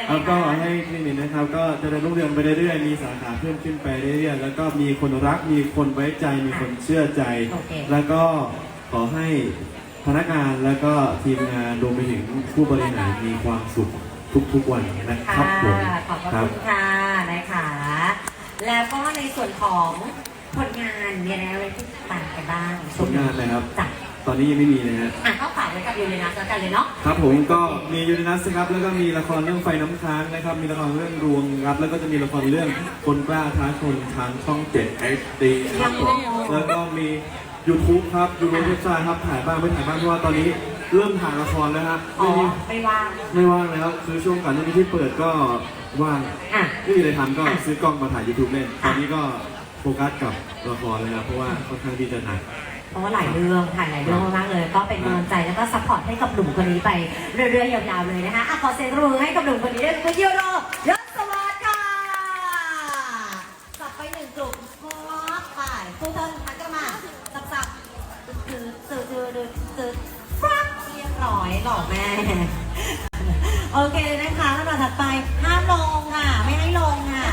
ยังไงแล้วก็คะให้คลินิกนะครับ ก็เจะได้รุ่งเรืองไปเรื่อยๆ มีสาขาเพิ่มขึ้นไปเรื่อยๆ แล้วก็มีคนรัก มีคนไว้ใจ มีคนเชื่อใจ โอเค แล้วก็ขอให้พนักงานแล้วก็ทีมงานรวมไปถึงผู้บริหารมีความสุขทุกๆวันนะครับผมค่ะขอบพระครัคุณค่ะนะคะแล้วก็ในส่วนของผลงานมีอะไรที่ต่างกันบ้างผลงานนะครับ จ้ะ ตอนนี้ยังไม่มีเลยฮะ อะเข้าฝากไว้กับยูเรนัสแล้วกันเลยเนาะ ครับผมก็มียูนินัสครับแล้วก็มีละครเรื่องไฟน้ำค้างนะครับ มีละครเรื่องรวงครับ แล้วก็จะมีละครเรื่องคนกล้าท้าชนทางช่อง 7 HD ครับผมแล้วก็มี YouTube ครับยูทูบเว็บไซต์ครับถ่ายบ้างไม่ถ่ายบ้างเพราะว่าตอนนี้เริ่มถ่ายละครแล้วฮะอ๋อ ไม่มีไม่ว่าง ไม่ว่างแล้วคือช่วงก่อนหน้านี้ที่เปิดก็ว่างอะ ไม่มีอะไรทำก็ซื้อกล้องมาถ่าย YouTube เล่นตอนนี้ก็โฟกัสกับละครเลยนะเพราะว่าค่อนข้างที่จะหนัก เพราะว่าหลายเรื่องถ่ายหลายเรื่องมากๆเลย ก็เป็นกำลังใจแล้วก็ซัพพอร์ตให้กับหนุ่มคนนี้ไปเรื่อยๆยาวๆเลยนะคะอะขอเสียงปรบมือให้กับหนุ่มคนนี้ด้วยคุณยูโรยศสวัสดิ์ค่ะสับไปหนึ่งกลุ่มพอไปทุกท่านทักกันมาสับสับคือสื่อสื่อสื่อสื่อฟักเรียบร้อยหล่อแม่โอเคนะคะลำดับถัดไปห้ามลงค่ะ ไม่ให้ลงค่ะ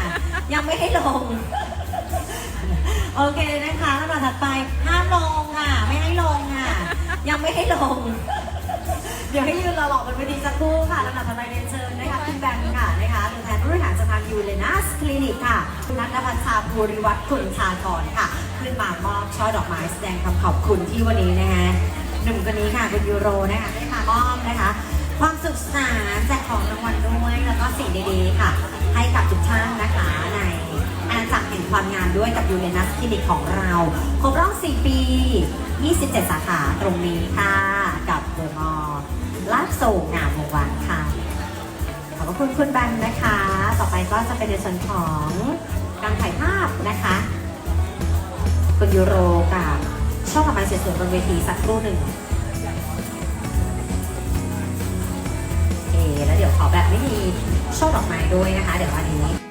ยังไม่ให้ลง โอเคนะคะลำดับถัดไปห้า ไม่ให้ลง เดี๋ยวให้ยืนรอหลอกบนเวทีสักครู่ค่ะลำดับถัดไปเรียนเชิญนะคะคุณแบงค์ค่ะนะคะตัวแทนผู้บริหารสถานยูเลนัสคลินิกค่ะคุณนัทพัชชาภูริวัฒน์คุณชากรค่ะ ขึ้นมามอบช่อดอกไม้แสดงคำขอบคุณที่วันนี้นะคะหนุ่มคนนี้ค่ะคุณยูโรนะคะได้มามอบนะคะ ความสุขสนานแจกของรางวัลด้วยแล้วก็สิ่งดีๆค่ะ ให้กับทุกท่านนะคะในอาณาจักรแห่งความงามด้วยกับยูเรนัสคลินิกของเรา ครบรอบ 4 ปี 27 สาขา รงนี้ค่ะ กับเดอะมอลล์ลาดโศกงามวงวันค่ะ ขอบพระคุณคุณแบนนะคะ ต่อไปก็จะเป็นในส่วนของการถ่ายภาพนะคะ คุณยูโรกับช่องทำงานเสียสวยบนเวทีสักครู่หนึ่งโอเคแล้วเดี๋ยวขอแบบไม่มีช่อดอกไม้ด้วยนะคะ เดี๋ยวอันนี้